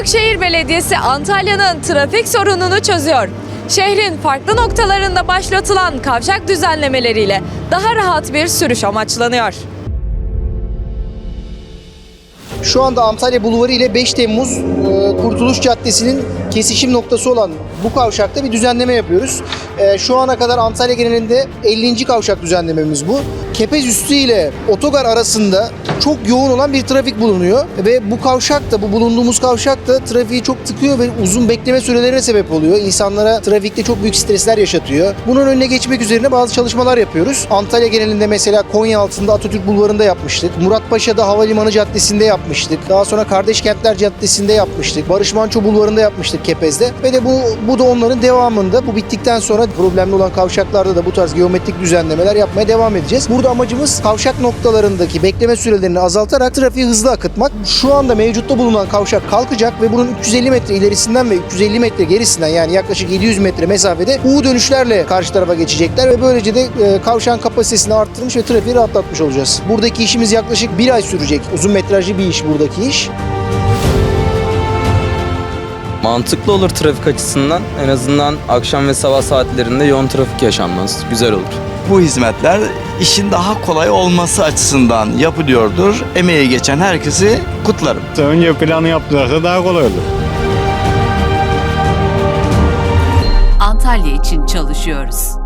Büyükşehir Belediyesi Antalya'nın trafik sorununu çözüyor. Şehrin farklı noktalarında başlatılan kavşak düzenlemeleriyle daha rahat bir sürüş amaçlanıyor. Şu anda Antalya Bulvarı ile 5 Temmuz e, Kurtuluş Caddesi'nin kesişim noktası olan bu kavşakta bir düzenleme yapıyoruz. E, şu ana kadar Antalya genelinde 50. kavşak düzenlememiz bu. Kepez üstü ile otogar arasında çok yoğun olan bir trafik bulunuyor ve bu kavşak da bu bulunduğumuz kavşak da trafiği çok tıkıyor ve uzun bekleme sürelerine sebep oluyor. İnsanlara trafikte çok büyük stresler yaşatıyor. Bunun önüne geçmek üzerine bazı çalışmalar yapıyoruz. Antalya genelinde mesela Konya altında Atatürk Bulvarı'nda yapmıştık. Muratpaşa'da Havalimanı Caddesi'nde yapmıştık. Daha sonra Kardeş Kentler Caddesi'nde yapmıştık. Barış Manço Bulvarı'nda yapmıştık Kepez'de. Ve de bu, bu da onların devamında. Bu bittikten sonra problemli olan kavşaklarda da bu tarz geometrik düzenlemeler yapmaya devam edeceğiz. Burada amacımız kavşak noktalarındaki bekleme sürelerini azaltarak trafiği hızlı akıtmak. Şu anda mevcutta bulunan kavşak kalkacak ve bunun 350 metre ilerisinden ve 350 metre gerisinden yani yaklaşık 700 metre mesafede U dönüşlerle karşı tarafa geçecekler ve böylece de e, kavşağın kapasitesini arttırmış ve trafiği rahatlatmış olacağız. Buradaki işimiz yaklaşık bir ay sürecek. Uzun metrajlı bir iş buradaki iş. Mantıklı olur trafik açısından. En azından akşam ve sabah saatlerinde yoğun trafik yaşanmaz. Güzel olur. Bu hizmetler işin daha kolay olması açısından yapılıyordur. Emeği geçen herkesi kutlarım. Önce planı yaptılarsa daha kolay olur. Antalya için çalışıyoruz.